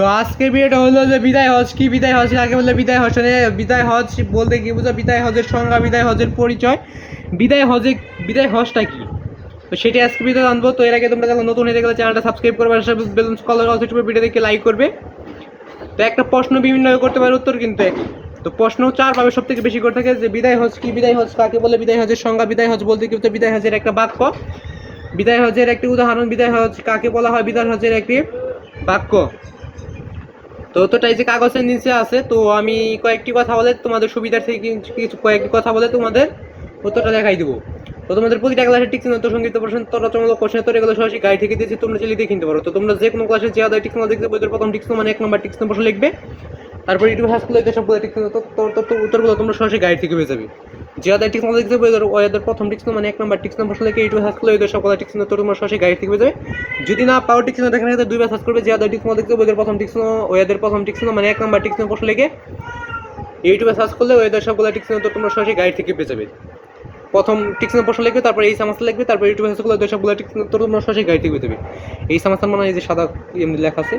তো আজকের ভিডিওটা হলো যে বিদায় হজ, কি বিদায় হজ? আগে বলে বিদায় হজ বিদায় হজ বলতে কি বুঝো? বিদায় হজের সংজ্ঞা, বিদায় হজের পরিচয়। বিদায় হজে, বিদায় হজটা কি? তো সেটা আজকে ভিডিও জানব। তো এর আগে তোমরা যখন নতুন হয়ে গেলে চ্যানেলটা সাবস্ক্রাইব করবে, আর বেলুন স্কলার অলসো ভিডিও দেখে লাইক করবে। তো একটা প্রশ্ন বিভিন্নভাবে করতে পারে, উত্তর কিন্তু তো প্রশ্ন চার ভাবে সব থেকে বেশি করে থাকে যে, বিদায় হজ কি? বিদায় হজ কাকে বলে? বিদায় হজের সংজ্ঞা, বিদায় হজ বলতে কি বিদায় হজের একটা বাক্য। বিদায় হজের একটি উদাহরণ, বিদায় হজ কাকে বলা হয়? বিদায় হজের একটি বাক্য। তো তোটা এই যে কাগজের নিচে আছে, তো আমি কয়েকটি কথা বলে তোমাদের সুবিধার থেকে কিছু- কয়েকটি কথা বলে তোমাদের উত্তরটা দেখাই দেবো। তো তোমাদের প্রতিটা ক্লাসের টিক্স তো সংগীত প্রশ্ন তো রচনামূলক প্রশ্নের তো এগুলো সরাসরি গাড়ি থেকে দিয়েছি তোমরা চাইলে দেখে নিতে পারো। তো তোমরা যে কোনো ক্লাসে যে আদায় টিক্স দেখতে বইদের প্রথম টিক্স মানে এক নম্বর টিক্স প্রশ্ন লিখবে। তারপর ইউটিউব হাস করলে সবগুলো টিক্স তো তোর তো উত্তরগুলো তোমরা সরাসরি গাড়ি থেকে পেয়ে যাবে। আদায় টিক্স দেখতে বইদের ওদের প্রথম টিক্স মানে এক নম্বর টিক্স প্রশ্ন লিখে ইউটিউব হাস করলে ওদের সবগুলো টিক্স তো তোমরা সরাসরি গাড়ি থেকে যাবে যদি না পাও টিক্স দেখার ক্ষেত্রে দুইবার সার্চ করবে আদায় টিক্স দেখতে বইদের প্রথম টিক্স ওদের প্রথম টিক্স মানে এক নম্বর টিক্স প্রশ্ন লিখে ইউটিউবে সার্চ করলে ওদের সবগুলো টিক্স তো তোমরা সরাসরি গাড়ি থেকে পেয়ে যাবে প্রথম টিক্সের প্রশ্ন লিখবে তারপর এই সামাস লিখবে তারপর ইউটিউবে সার্চ করলে ওদের সবগুলো টিক্স তো তোমরা সরাসরি গাড়ি থেকে পেয়ে এই সামাসের মানে এই যে সাদা এমনি লেখা আছে।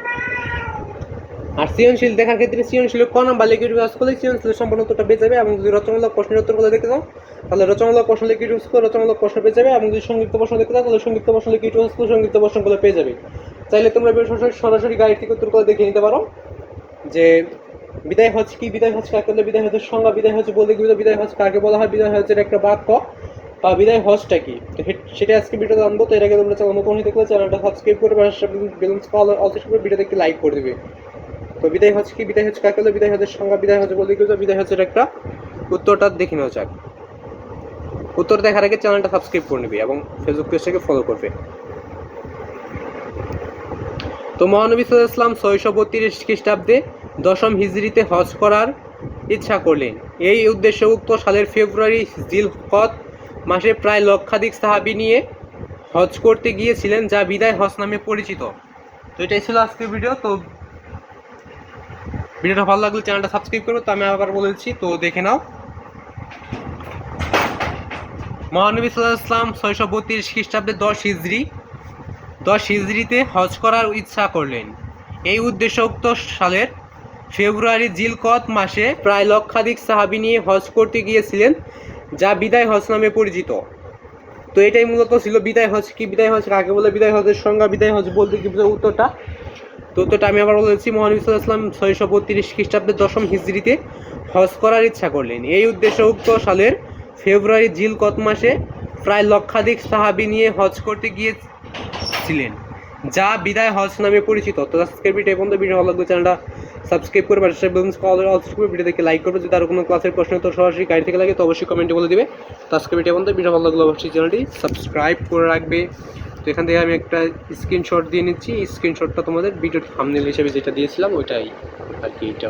আর সৃজনশীল দেখার ক্ষেত্রে সৃজনশীল ক নাম্বার লিখে সার্চ করলে সৃজনশীল সম্পূর্ণ উত্তরটা পেয়ে যাবে এবং যদি রচনামূলক প্রশ্নের উত্তরগুলো দেখতে চাও তাহলে রচনামূলক প্রশ্ন লিখে ইউটিউব করে রচনামূলক প্রশ্ন পেয়ে যাবে এবং যদি সংযুক্ত প্রশ্ন দেখতে চাও তাহলে সংযুক্ত প্রশ্ন লিখে সার্চ করে সংযুক্ত প্রশ্নগুলো পেয়ে যাবে। চাইলে তোমরা সরাসরি সরাসরি গাড়ি থেকে উত্তরগুলো দেখে নিতে পারো, যে বিদায় হজ কি, বিদায় হজ কাকে বলে, বিদায় হজের সংজ্ঞা, বিদায় হজ বলতে কি বিদায় হজ কাকে বলা হয়, বিদায় হজের একটা বাক্য, বা বিদায় হজটা কি? তো সেটা আজকে ভিডিও জানব তো এর আগে তোমরা চ্যানেল নতুন থাকলে চ্যানেলটা সাবস্ক্রাইব করে বেলুন অলসো করে ভিডিওতে একটি লাইক করে দিবে। তো বিদায় হজ কি? বিদায় হজ কাকে বলে বিদায় হজের সংজ্ঞা বিদায় হজ বলতে কি বিদায় হজের একটা উত্তরটা দেখে নেওয়া যাক। উত্তর দেখার আগে চ্যানেলটা সাবস্ক্রাইব করে নেবে এবং ফেসবুক পেজটাকে ফলো করবে। তো মহানবী ইসলাম ছয়শো বত্রিশ খ্রিস্টাব্দে দশম হিজরিতে হজ করার ইচ্ছা করলেন। এই উদ্দেশ্যে উক্ত সালের ফেব্রুয়ারি জিল কত মাসে প্রায় লক্ষাধিক সাহাবি নিয়ে হজ করতে গিয়েছিলেন, যা বিদায় হজ নামে পরিচিত। তো এটাই ছিল আজকের ভিডিও তো ভিডিওটা ভালো লাগলে চ্যানেলটা সাবস্ক্রাইব করবে তো আমি আবার বলেছি তো দেখে নাও। মহানবী সাল্লাহ ইসলাম ছয়শো বত্রিশ খ্রিস্টাব্দে দশ হিজড়ি দশ হিজড়িতে হজ করার ইচ্ছা করলেন। এই উদ্দেশ্য উক্ত সালের ফেব্রুয়ারি জিলকত মাসে প্রায় লক্ষাধিক সাহাবি নিয়ে হজ করতে গিয়েছিলেন, যা বিদায় হজ নামে পরিচিত। তো এটাই মূলত ছিল বিদায় হজ, কি বিদায় হজ কাকে বলে বিদায় হজের সংজ্ঞা, বিদায় হজ বলতে কি উত্তরটা? তো উত্তরটা আমি আবার বলেছি মহানবী ইসলাম ছয়শো বত্রিশ খ্রিস্টাব্দের দশম হিজড়িতে হজ করার ইচ্ছা করলেন। এই উদ্দেশ্যে উক্ত সালের ফেব্রুয়ারি জিলকত মাসে প্রায় লক্ষাধিক সাহাবি নিয়ে হজ করতে গিয়েছিলেন, যা বিদায় হজ নামে পরিচিত। তো আজকের ভিডিও পর্যন্ত। ভিডিও ভালো লাগবে চ্যানেলটা সাবস্ক্রাইব করে পাশে বেলুন কলার ভিডিও দেখে লাইক করবে। যদি আর কোনো ক্লাসের প্রশ্ন তো সরাসরি গাড়ি থেকে লাগে, তো অবশ্যই কমেন্টে বলে দিবে। তো আজকের ভিডিও পর্যন্ত। ভিডিও ভালো লাগলে অবশ্যই চ্যানেলটি সাবস্ক্রাইব করে রাখবে। তো এখান থেকে আমি একটা স্ক্রিনশট দিয়ে নিচ্ছি। স্ক্রিনশটটা তোমাদের ভিডিওর থামনেল হিসেবে যেটা দিয়েছিলাম, ওইটাই আর কি এটা।